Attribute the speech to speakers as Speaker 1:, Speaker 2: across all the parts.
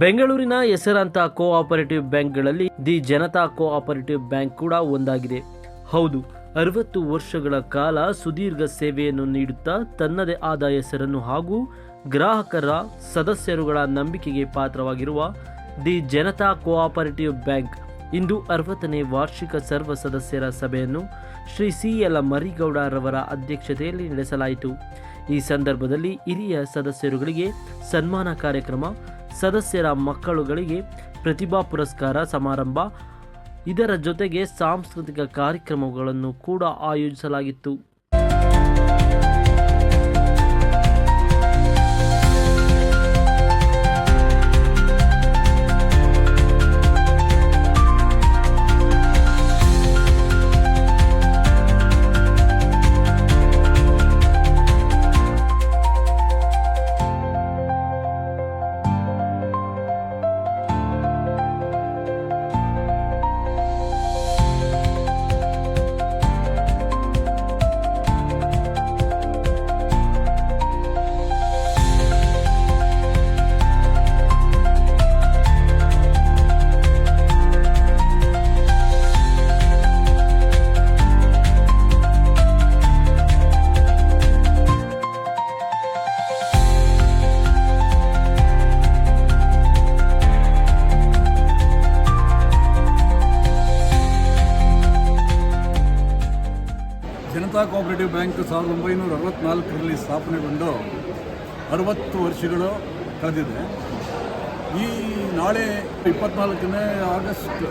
Speaker 1: ಬೆಂಗಳೂರಿನ ಹೆಸರಾಂತ ಕೋಆಪರೇಟಿವ್ ಬ್ಯಾಂಕ್ಗಳಲ್ಲಿ ದಿ ಜನತಾ ಕೋಆಪರೇಟಿವ್ ಬ್ಯಾಂಕ್ ಕೂಡ ಒಂದಾಗಿದೆ. ಹೌದು, ಅರವತ್ತು ವರ್ಷಗಳ ಕಾಲ ಸುದೀರ್ಘ ಸೇವೆಯನ್ನು ನೀಡುತ್ತಾ ತನ್ನದೇ ಆದ ಹೆಸರನ್ನು ಹಾಗೂ ಗ್ರಾಹಕರ ಸದಸ್ಯರುಗಳ ನಂಬಿಕೆಗೆ ಪಾತ್ರವಾಗಿರುವ ದಿ ಜನತಾ ಕೋಆಪರೇಟಿವ್ ಬ್ಯಾಂಕ್ ಇಂದು ಅರವತ್ತನೇ ವಾರ್ಷಿಕ ಸರ್ವ ಸದಸ್ಯರ ಸಭೆಯನ್ನು ಶ್ರೀ ಸಿ ಎಲ್ ಮರಿಗೌಡರವರ ಅಧ್ಯಕ್ಷತೆಯಲ್ಲಿ ನಡೆಸಲಾಯಿತು. ಈ ಸಂದರ್ಭದಲ್ಲಿ ಹಿರಿಯ ಸದಸ್ಯರುಗಳಿಗೆ ಸನ್ಮಾನ ಕಾರ್ಯಕ್ರಮ ಸದಸ್ಯರ ಮಕ್ಕಳುಗಳಿಗೆ ಪ್ರತಿಭಾ ಪುರಸ್ಕಾರ ಸಮಾರಂಭ. ಇದರ ಜೊತೆಗೆ ಸಾಂಸ್ಕೃತಿಕ ಕಾರ್ಯಕ್ರಮಗಳನ್ನು ಕೂಡ ಆಯೋಜಿಸಲಾಗಿತ್ತು.
Speaker 2: ಕೋಆಪರೇಟಿವ್ ಬ್ಯಾಂಕ್ ಸಾವಿರದ ಒಂಬೈನೂರ ಅರವತ್ತ್ನಾಲ್ಕರಲ್ಲಿ ಸ್ಥಾಪನೆಗೊಂಡು ಅರವತ್ತು ವರ್ಷಗಳು ಕಳೆದಿದೆ. ಈ ನಾಳೆ ಇಪ್ಪತ್ನಾಲ್ಕನೇ ಆಗಸ್ಟ್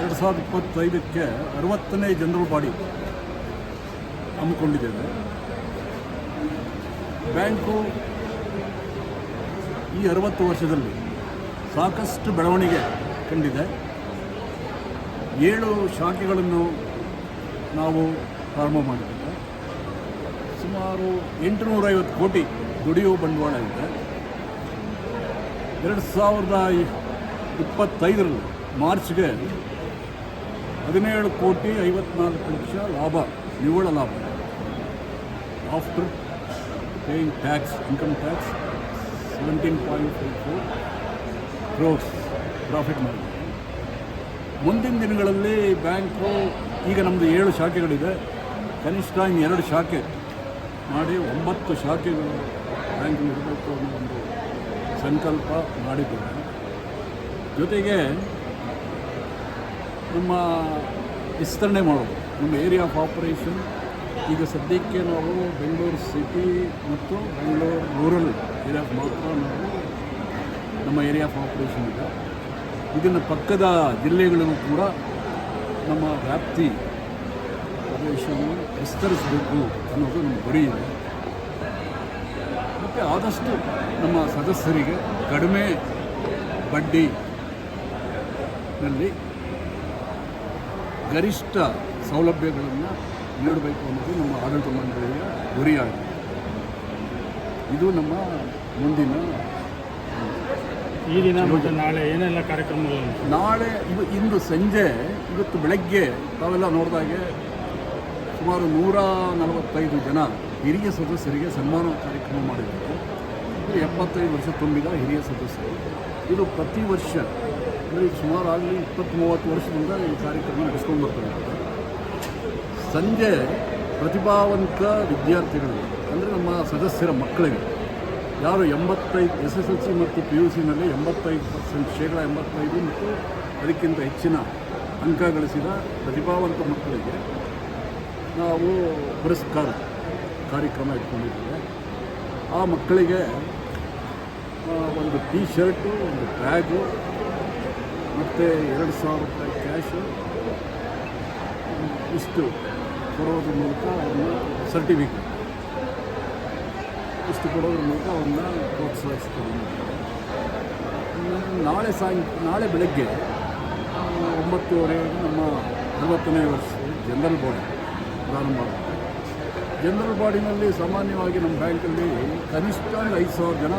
Speaker 2: ಎರಡು ಸಾವಿರದ ಇಪ್ಪತ್ತೈದಕ್ಕೆ ಅರವತ್ತನೇ ಜನರಲ್ ಬಾಡಿ ಹಮ್ಮಿಕೊಂಡಿದ್ದೇವೆ. ಬ್ಯಾಂಕು ಈ ಅರವತ್ತು ವರ್ಷದಲ್ಲಿ ಸಾಕಷ್ಟು ಬೆಳವಣಿಗೆ ಕಂಡಿದೆ. ಏಳು ಶಾಖೆಗಳನ್ನು ನಾವು ಪ್ರಾರಂಭ ಮಾಡಿದ್ದೇವೆ. ಸುಮಾರು ಎಂಟುನೂರೈವತ್ತು ಕೋಟಿ ದುಡಿಯುವ ಬಂಡವಾಳ ಇದೆ. ಎರಡು ಸಾವಿರದ ಇಪ್ಪತ್ತೈದರಲ್ಲಿ ಮಾರ್ಚ್ಗೆ ಹದಿನೇಳು ಕೋಟಿ ಐವತ್ನಾಲ್ಕು ಲಕ್ಷ ಲಾಭ, ನಿವ್ವಳ ಲಾಭ. After paying tax income tax seventeen point five four crores profit ಮಾಡಿ ಮುಂದಿನ ದಿನಗಳಲ್ಲಿ ಬ್ಯಾಂಕು, ಈಗ ನಮ್ಮದು ಏಳು ಶಾಖೆಗಳಿದೆ. ಕನಿಷ್ಠ ಇನ್ನು ಎರಡು ಶಾಖೆ ಮಾಡಿ ಒಂಬತ್ತು ಶಾಖೆಗಳು ಬ್ಯಾಂಕ್ ಇರಬೇಕು ಅನ್ನೋ ಒಂದು ಸಂಕಲ್ಪ ಮಾಡಿದ್ದೇವೆ ಜೊತೆಗೆ ನಮ್ಮ ವಿಸ್ತರಣೆ ಮಾಡೋದು, ನಮ್ಮ ಏರಿಯಾ ಆಫ್ ಆಪರೇಷನ್ ಈಗ ಸದ್ಯಕ್ಕೆ ನಾವು ಬೆಂಗಳೂರು ಸಿಟಿ ಮತ್ತು ಬೆಂಗಳೂರು ರೂರಲ್ ಏರಿಯಾಗೆ ಮಾತ್ರ ನಾವು ನಮ್ಮ ಏರಿಯಾ ಆಫ್ ಆಪರೇಷನ್ ಇದೆ. ಇದನ್ನು ಪಕ್ಕದ ಜಿಲ್ಲೆಗಳಿಗೂ ಕೂಡ ನಮ್ಮ ವ್ಯಾಪ್ತಿ ಪ್ರದೇಶವನ್ನು ವಿಸ್ತರಿಸಬೇಕು ಅನ್ನೋದು ನಮ್ಮ ಗುರಿ ಇದೆ. ಮತ್ತು ಆದಷ್ಟು ನಮ್ಮ ಸದಸ್ಯರಿಗೆ ಕಡಿಮೆ ಬಡ್ಡಿ ನಲ್ಲಿ ಗರಿಷ್ಠ ಸೌಲಭ್ಯಗಳನ್ನು ನೀಡಬೇಕು ಅನ್ನೋದು ನಮ್ಮ ಆಡಳಿತ ಮಂಡಳಿಯ ಗುರಿಯಾಗಿದೆ. ಇದು ನಮ್ಮ ಮುಂದಿನ
Speaker 3: ಈ ದಿನ ಮತ್ತು ನಾಳೆ ಏನೆಲ್ಲ ಕಾರ್ಯಕ್ರಮಗಳು?
Speaker 2: ನಾಳೆ ಇವ ಇಂದು ಸಂಜೆ ಇವತ್ತು ಬೆಳಗ್ಗೆ ತಾವೆಲ್ಲ ನೋಡಿದಾಗೆ ಸುಮಾರು ನೂರ ನಲವತ್ತೈದು ಜನ ಹಿರಿಯ ಸದಸ್ಯರಿಗೆ ಸನ್ಮಾನ ಕಾರ್ಯಕ್ರಮ ಮಾಡಿದ್ದಾರೆ. ಅಂದರೆ ಎಪ್ಪತ್ತೈದು ವರ್ಷ ತುಂಬಿದ ಹಿರಿಯ ಸದಸ್ಯರು. ಇದು ಪ್ರತಿ ವರ್ಷ, ಅಂದರೆ ಈಗ ಸುಮಾರು ಆಗಲಿ ಇಪ್ಪತ್ತು ಮೂವತ್ತು ವರ್ಷದಿಂದ ಈ ಕಾರ್ಯಕ್ರಮ ನಡೆಸ್ಕೊಂಡು ಬರ್ತಾರೆ. ಸಂಜೆ ಪ್ರತಿಭಾವಂತ ವಿದ್ಯಾರ್ಥಿಗಳು, ಅಂದರೆ ನಮ್ಮ ಸದಸ್ಯರ ಮಕ್ಕಳಿಗೆ, ಯಾರು ಎಂಬತ್ತೈದು ಎಸ್ ಎಸ್ ಎಲ್ ಸಿ ಮತ್ತು ಪಿ ಯು ಸಿನಲ್ಲಿ ಎಂಬತ್ತೈದು ಪರ್ಸೆಂಟ್ ಶೇಕಡ ಎಂಬತ್ತೈದು ಮತ್ತು ಅದಕ್ಕಿಂತ ಹೆಚ್ಚಿನ ಅಂಕ ಗಳಿಸಿದ ಪ್ರತಿಭಾವಂತ ಮಕ್ಕಳಿಗೆ ನಾವು ಪುರಸ್ಕಾರ ಕಾರ್ಯಕ್ರಮ ಇಟ್ಕೊಂಡಿದ್ದೇವೆ. ಆ ಮಕ್ಕಳಿಗೆ ಒಂದು ಟೀ ಶರ್ಟು ಒಂದು ಬ್ಯಾಗು ಮತ್ತು ಎರಡು ಸಾವಿರ ರೂಪಾಯಿ ಕ್ಯಾಶು ಇಷ್ಟು ಕೊಡೋದ್ರ ಮೂಲಕ ಅವ್ರನ್ನ ಸರ್ಟಿಫಿಕೇಟ್ ಇಷ್ಟು ಕೊಡೋದ್ರ ಮೂಲಕ ಅವ್ರನ್ನ ಪ್ರೋತ್ಸಾಹಿಸ್ತಾರೆ. ನಾಳೆ ಸಾಯಂ, ನಾಳೆ ಬೆಳಗ್ಗೆ ಒಂಬತ್ತುವರೆಗೆ ನಮ್ಮ ಅರವತ್ತನೇ ವರ್ಷ ಜನರಲ್ ಬಾಡಿ ಪ್ರಾರಂಭ. ಮಾಡ್ತಾರೆ ಜನರಲ್ ಬಾಡಿನಲ್ಲಿ ಸಾಮಾನ್ಯವಾಗಿ ನಮ್ಮ ಬ್ಯಾಂಕಲ್ಲಿ ಕನಿಷ್ಠ ಒಂದು ಐದು ಸಾವಿರ ಜನ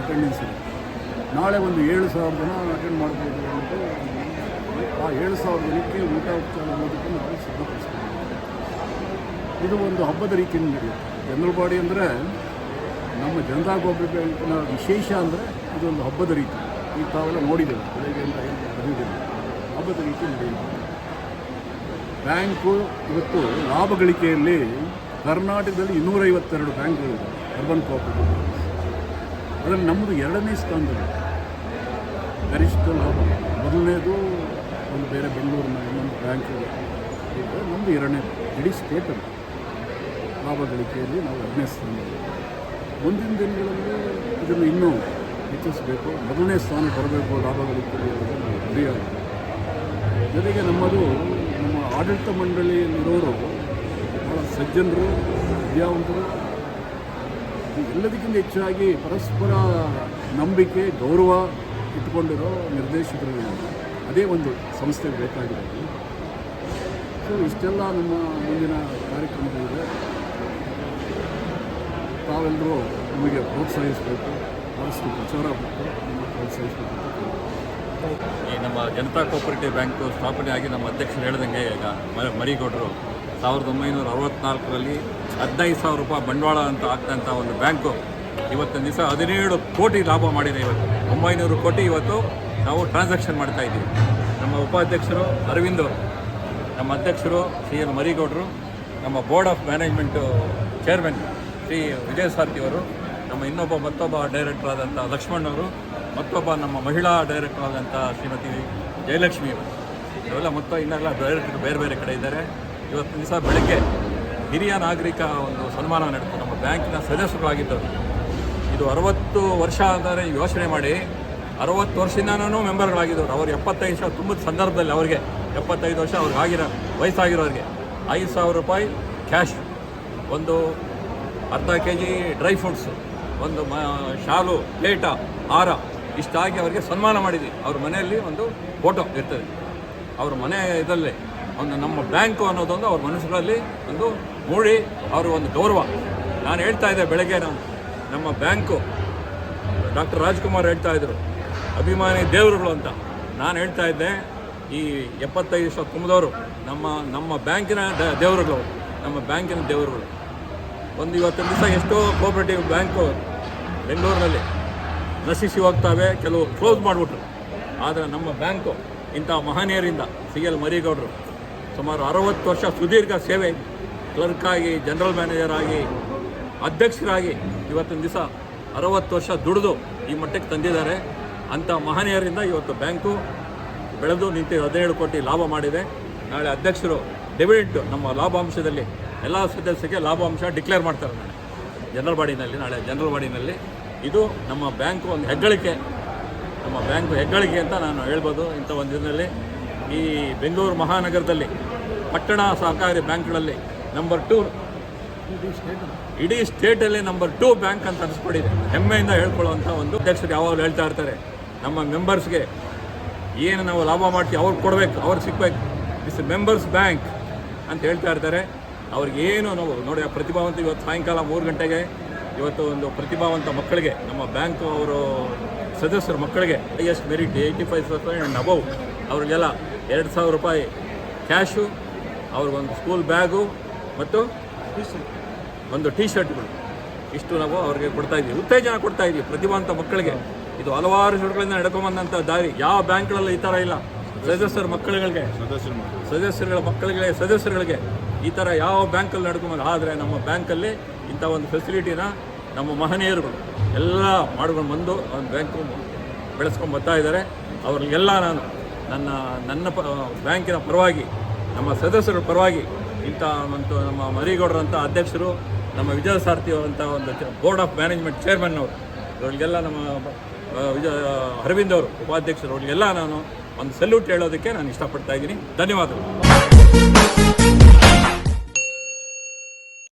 Speaker 2: ಅಟೆಂಡೆನ್ಸ್ ಇದೆ. ನಾಳೆ ಒಂದು ಏಳು ಸಾವಿರ ಜನ ಅಟೆಂಡ್ ಮಾಡ್ಬೋದು ಅಂತ ಆ ಏಳು ಸಾವಿರ ಜನಕ್ಕೆ ಊಟ ಉಪಚಾರ ಮಾಡೋದಕ್ಕೆ ನಾವು ಸಿದ್ಧಪಡಿಸ್ತೀವಿ. ಇದು ಒಂದು ಹಬ್ಬದ ರೀತಿಯಲ್ಲಿ ನಡೆಯುತ್ತೆ. ಜನರಲ್ ಬಾಡಿ ಅಂದರೆ ನಮ್ಮ ಜನತಾ ಗೊಬ್ಬರ ಬ್ಯಾಂಕಿನ ವಿಶೇಷ ಅಂದರೆ ಇದೊಂದು ಹಬ್ಬದ ರೀತಿ. ಈ ತಾವೆಲ್ಲ ನೋಡಿದ್ದೇವೆ ಅಂತ ಹೇಳಿ ನಡೆದಿಲ್ಲ ಹಬ್ಬದ ರೀತಿ ನಡೆಯುತ್ತೆ. ಬ್ಯಾಂಕು ಇವತ್ತು ಲಾಭ ಗಳಿಕೆಯಲ್ಲಿ ಕರ್ನಾಟಕದಲ್ಲಿ ಇನ್ನೂರೈವತ್ತೆರಡು ಬ್ಯಾಂಕ್ಗಳು ಅರ್ಬನ್ ಕೋಪರೇಟಿವ್ ಅದರಲ್ಲಿ ನಮ್ಮದು ಎರಡನೇ ಸ್ಥಾನದಲ್ಲಿ ಗರಿಷ್ಠ ಲಾಭ. ಮೊದಲನೇದು ಒಂದು ಬೇರೆ ಬೆಂಗಳೂರಿನ ಇನ್ನೊಂದು ಬ್ಯಾಂಕ್ ನಮ್ಮದು ಎರಡನೇ, ಇಡೀ ಸ್ಟೇಟಲ್ಲಿ ಲಾಭ ಗಳಿಕೆಯಲ್ಲಿ ನಾವು ಎರಡನೇ ಸ್ಥಾನದಲ್ಲಿ ಮುಂದಿನ ದಿನಗಳಲ್ಲಿ ಇದನ್ನು ಇನ್ನೂ ಹೆಚ್ಚಿಸಬೇಕು. ಮೊದಲನೇ ಸ್ಥಾನ ಬರಬೇಕು ಲಾಭ ಗಳಿಕೆಯಲ್ಲಿ ಅನ್ನೋದು ಗುರಿಯಾಗಿದೆ. ಜೊತೆಗೆ ನಮ್ಮದು ನಮ್ಮ ಆಡಳಿತ ಮಂಡಳಿಯಲ್ಲಿರೋರು ಭಾಳ ಸಜ್ಜನರು, ವಿದ್ಯಾವಂತರು. ಎಲ್ಲದಕ್ಕಿಂತ ಹೆಚ್ಚಾಗಿ ಪರಸ್ಪರ ನಂಬಿಕೆ, ಗೌರವ ಇಟ್ಕೊಂಡಿರೋ ನಿರ್ದೇಶಕರು ಅದೇ ಒಂದು ಸಂಸ್ಥೆ ಬೇಕಾಗಿರೋದು. ಸೊ, ಇಷ್ಟೆಲ್ಲ ನಮ್ಮ ಮುಂದಿನ ಕಾರ್ಯಕ್ರಮಗಳಿದೆ ತಾವೆಲ್ಲರೂ ನಮಗೆ ಪ್ರೋತ್ಸಾಹಿಸಬೇಕು. ಭಾಳಷ್ಟು ಪ್ರಚಾರ ಬೇಕು ಪ್ರೋತ್ಸಾಹಿಸಬೇಕು
Speaker 4: ಈ ನಮ್ಮ ಜನತಾ ಕೋಪರೇಟಿವ್ ಬ್ಯಾಂಕು ಸ್ಥಾಪನೆಯಾಗಿ ನಮ್ಮ ಅಧ್ಯಕ್ಷರು ಹೇಳ್ದಂಗೆ ಈಗ ಮರಿಗೌಡರು ಸಾವಿರದ ಒಂಬೈನೂರ ಅರವತ್ನಾಲ್ಕರಲ್ಲಿ ಹದಿನೈದು ಸಾವಿರ ರೂಪಾಯಿ ಬಂಡವಾಳ ಅಂತ ಆಗ್ತಂಥ ಒಂದು ಬ್ಯಾಂಕು ಇವತ್ತಿನ ದಿವಸ ಹದಿನೇಳು ಕೋಟಿ ಲಾಭ ಮಾಡಿದೆ ಇವತ್ತು. ಒಂಬೈನೂರು ಕೋಟಿ ಇವತ್ತು ನಾವು ಟ್ರಾನ್ಸಾಕ್ಷನ್ ಮಾಡ್ತಾ ಇದ್ದೀವಿ. ನಮ್ಮ ಉಪಾಧ್ಯಕ್ಷರು ಅರವಿಂದ್ ನಮ್ಮ ಅಧ್ಯಕ್ಷರು ಶ್ರೀ ಎಲ್ ಮರಿಗೌಡರು, ನಮ್ಮ board of management chairman Shri Vijaya Sarthi ಅವರು, ನಮ್ಮ ಇನ್ನೊಬ್ಬ ಮತ್ತೊಬ್ಬ ಡೈರೆಕ್ಟರ್ ಆದಂಥ ಲಕ್ಷ್ಮಣ್ ಅವರು ಮತ್ತೊಬ್ಬ ನಮ್ಮ ಮಹಿಳಾ ಡೈರೆಕ್ಟರ್ ಆದಂಥ ಶ್ರೀಮತಿ ಜಯಲಕ್ಷ್ಮಿ ಅವರು ಇವೆಲ್ಲ ಮೊತ್ತ ಇನ್ನೆಲ್ಲ ಡೈರೆಕ್ಟರ್ ಬೇರೆ ಬೇರೆ ಕಡೆ ಇದ್ದಾರೆ. ಇವತ್ತು ದಿವಸ ಬೆಳಗ್ಗೆ ಹಿರಿಯ ನಾಗರಿಕ ಒಂದು ಸನ್ಮಾನ ನಡೆದು ನಮ್ಮ ಬ್ಯಾಂಕಿನ ಸದಸ್ಯರಾಗಿದ್ದರು ಇದು ಅರವತ್ತು ವರ್ಷ ಆದರೆ ಯೋಚನೆ ಮಾಡಿ ಅರವತ್ತು ವರ್ಷದಿಂದನೂ ಮೆಂಬರ್ಗಳಾಗಿದ್ದವರು ಅವ್ರು ಎಪ್ಪತ್ತೈದು ವರ್ಷ ತುಂಬಿದ ಸಂದರ್ಭದಲ್ಲಿ ಅವ್ರಿಗೆ ಎಪ್ಪತ್ತೈದು ವರ್ಷ ಅವ್ರಿಗೆ ಆಗಿರೋ ವಯಸ್ಸಾಗಿರೋರಿಗೆ ಐದು ಸಾವಿರ ರೂಪಾಯಿ ಕ್ಯಾಶ್ ಒಂದು ಅರ್ಧ ಕೆ ಜಿ ಡ್ರೈ ಫ್ರೂಟ್ಸು ಒಂದು ಮ ಶಾಲು, ಪ್ಲೇಟ, ಹಾರ ಇಷ್ಟಾಗಿ ಅವರಿಗೆ ಸನ್ಮಾನ ಮಾಡಿದ್ವಿ. ಅವ್ರ ಮನೆಯಲ್ಲಿ ಒಂದು ಫೋಟೋ ಇರ್ತದೆ. ಅವ್ರ ಮನೆ ಇದರಲ್ಲಿ ಒಂದು ನಮ್ಮ ಬ್ಯಾಂಕು ಅನ್ನೋದೊಂದು ಅವ್ರ ಮನಸ್ಸುಗಳಲ್ಲಿ ಒಂದು ಮೂಡಿ, ಅವರು ಒಂದು ಗೌರವ. ನಾನು ಹೇಳ್ತಾ ಇದ್ದೆ ಬೆಳಗ್ಗೆ ನಾನು, ನಮ್ಮ ಬ್ಯಾಂಕು, ಡಾಕ್ಟರ್ ರಾಜ್ಕುಮಾರ್ ಹೇಳ್ತಾ ಇದ್ರು, ಅಭಿಮಾನಿ ದೇವರುಗಳು ಅಂತ. ನಾನು ಹೇಳ್ತಾ ಇದ್ದೆ, ಈ ಎಪ್ಪತ್ತೈದು ವರ್ಷ ತುಂಬಿದವರು ನಮ್ಮ ನಮ್ಮ ಬ್ಯಾಂಕಿನ ದೇವರುಗಳು, ನಮ್ಮ ಬ್ಯಾಂಕಿನ ದೇವರುಗಳು. ಒಂದು ಇವತ್ತಿನ ದಿವಸ ಎಷ್ಟೋ ಕೋಆಪರೇಟಿವ್ ಬ್ಯಾಂಕು ಬೆಂಗಳೂರಿನಲ್ಲಿ. ನಶಿಸಿ ಹೋಗ್ತವೆ ಕೆಲವು ಕ್ಲೋಸ್ ಮಾಡಿಬಿಟ್ರು. ಆದರೆ ನಮ್ಮ ಬ್ಯಾಂಕು ಇಂಥ ಮಹನೀಯರಿಂದ ಸಿ ಎಲ್ ಮರಿಗೌಡರು ಸುಮಾರು ಅರವತ್ತು ವರ್ಷ ಸುದೀರ್ಘ ಸೇವೆ ಕ್ಲರ್ಕ್ ಆಗಿ ಜನರಲ್ ಮ್ಯಾನೇಜರ್ ಆಗಿ, ಅಧ್ಯಕ್ಷರಾಗಿ ಇವತ್ತಿನ ದಿವಸ ಅರವತ್ತು ವರ್ಷ ದುಡಿದು ಈ ಮಟ್ಟಕ್ಕೆ ತಂದಿದ್ದಾರೆ. ಅಂಥ ಮಹನೀಯರಿಂದ ಇವತ್ತು ಬ್ಯಾಂಕು ಬೆಳೆದು ನಿಂತು ಹದಿನೇಳು ಕೋಟಿ ಲಾಭ ಮಾಡಿದೆ. ನಾಳೆ ಅಧ್ಯಕ್ಷರು ಡಿವಿಡೆಂಟ್ ನಮ್ಮ ಲಾಭಾಂಶದಲ್ಲಿ ಎಲ್ಲ ಸದಸ್ಯರಿಗೆ ಲಾಭಾಂಶ ಡಿಕ್ಲೇರ್ ಮಾಡ್ತಾರೆ. ನಾಳೆ ಜನರಲ್ ಬಾಡಿನಲ್ಲಿ ನಾಳೆ ಜನರಲ್ ಬಾಡಿನಲ್ಲಿ ಇದು ನಮ್ಮ ಬ್ಯಾಂಕು ಒಂದು ಹೆಗ್ಗಳಿಕೆ. ನಮ್ಮ ಬ್ಯಾಂಕು ಹೆಗ್ಗಳಿಕೆ ಅಂತ ನಾನು ಹೇಳ್ಬೋದು ಇಂಥ ಒಂದು ದಿನದಲ್ಲಿ. ಈ ಬೆಂಗಳೂರು ಮಹಾನಗರದಲ್ಲಿ, ಪಟ್ಟಣ ಸಹಕಾರಿ ಬ್ಯಾಂಕ್ಗಳಲ್ಲಿ ನಂಬರ್ ಟೂ ಇಡೀ ಸ್ಟೇಟಲ್ಲಿ ನಂಬರ್ ಟೂ ಬ್ಯಾಂಕ್ ಅಂತ ಅನಿಸ್ಬಿಟ್ಟಿದೆ ಹೆಮ್ಮೆಯಿಂದ ಹೇಳ್ಕೊಳ್ಳುವಂಥ ಒಂದು ಅಧ್ಯಕ್ಷರು ಯಾವಾಗಲೂ ಹೇಳ್ತಾ ಇರ್ತಾರೆ. ನಮ್ಮ ಮೆಂಬರ್ಸ್ಗೆ ಏನು ನಾವು ಲಾಭ ಮಾಡ್ತೀವಿ ಅವ್ರಿಗೆ ಕೊಡಬೇಕು ಅವ್ರಿಗೆ ಸಿಗ್ಬೇಕು. ಇಸ್ ಮೆಂಬರ್ಸ್ ಬ್ಯಾಂಕ್ ಅಂತ ಹೇಳ್ತಾ ಇರ್ತಾರೆ. ಅವ್ರಿಗೆ ಏನು ನಾವು ನೋಡಿ, ಆ ಪ್ರತಿಭಾವಂತ ಇವತ್ತು ಸಾಯಂಕಾಲ ಮೂರು ಗಂಟೆಗೆ ಇವತ್ತು ಒಂದು ಪ್ರತಿಭಾವಂತ ಮಕ್ಕಳಿಗೆ, ನಮ್ಮ ಬ್ಯಾಂಕು ಅವರು ಸದಸ್ಯರ ಮಕ್ಕಳಿಗೆ highest merit eighty five percent and above ಅವ್ರಿಗೆಲ್ಲ ಎರಡು ಸಾವಿರ ರೂಪಾಯಿ ಕ್ಯಾಶು ಅವ್ರಿಗೊಂದು ಸ್ಕೂಲ್ ಬ್ಯಾಗು ಮತ್ತು ಒಂದು ಟಿ ಶರ್ಟ್ಗಳು ಇಷ್ಟು ನಾವು ಅವ್ರಿಗೆ ಕೊಡ್ತಾ ಇದ್ದೀವಿ. ಉತ್ತೇಜನ ಕೊಡ್ತಾ ಇದ್ದೀವಿ ಪ್ರತಿಭಾವಂತ ಮಕ್ಕಳಿಗೆ. ಇದು ಹಲವಾರು ಶರ್ಟ್ಗಳಿಂದ ನಡ್ಕೊಂಬಂದಂಥ ದಾರಿ. ಯಾವ ಬ್ಯಾಂಕ್ಗಳಲ್ಲಿ ಈ ಥರ ಇಲ್ಲ. ಸದಸ್ಯರ ಮಕ್ಕಳುಗಳಿಗೆ, ಸದಸ್ಯರುಗಳ ಮಕ್ಕಳಿಗೆ, ಸದಸ್ಯರುಗಳಿಗೆ ಈ ಥರ ಯಾವ ಬ್ಯಾಂಕಲ್ಲಿ ನಡ್ಕೊಂಬಂದು ಆದರೆ ನಮ್ಮ ಬ್ಯಾಂಕಲ್ಲಿ ಇಂಥ ಒಂದು ಫೆಸಿಲಿಟಿನ ನಮ್ಮ ಮಹನೀಯರುಗಳು ಎಲ್ಲ ಮಾಡ್ಕೊಂಡು ಬಂದು ಒಂದು ಬ್ಯಾಂಕು ಬೆಳೆಸ್ಕೊಂಡು ಬರ್ತಾ ಇದ್ದಾರೆ. ಅವ್ರಿಗೆಲ್ಲ ನಾನು ನನ್ನ ನನ್ನ ಪ, ಬ್ಯಾಂಕಿನ ಪರವಾಗಿ, ನಮ್ಮ ಸದಸ್ಯರ ಪರವಾಗಿ ಇಂಥ ಒಂದು ನಮ್ಮ ಮರಿಗೌಡರಂಥ ಅಧ್ಯಕ್ಷರು, ನಮ್ಮ ವಿಜಯ ಸಾರಥಿ ಅಂತ ಒಂದು ಬೋರ್ಡ್ ಆಫ್ ಮ್ಯಾನೇಜ್ಮೆಂಟ್ ಚೇರ್ಮನ್ ಅವರು, ಇವರಿಗೆಲ್ಲ ನಮ್ಮ ವಿಜಯ, ಅರವಿಂದ್ ಅವರು, ಉಪಾಧ್ಯಕ್ಷರು, ಅವರಿಗೆಲ್ಲ ನಾನು ಒಂದು ಸಲ್ಯೂಟ್ ಹೇಳೋದಕ್ಕೆ ನಾನು ಇಷ್ಟಪಡ್ತಾ ಇದ್ದೀನಿ. ಧನ್ಯವಾದಗಳು.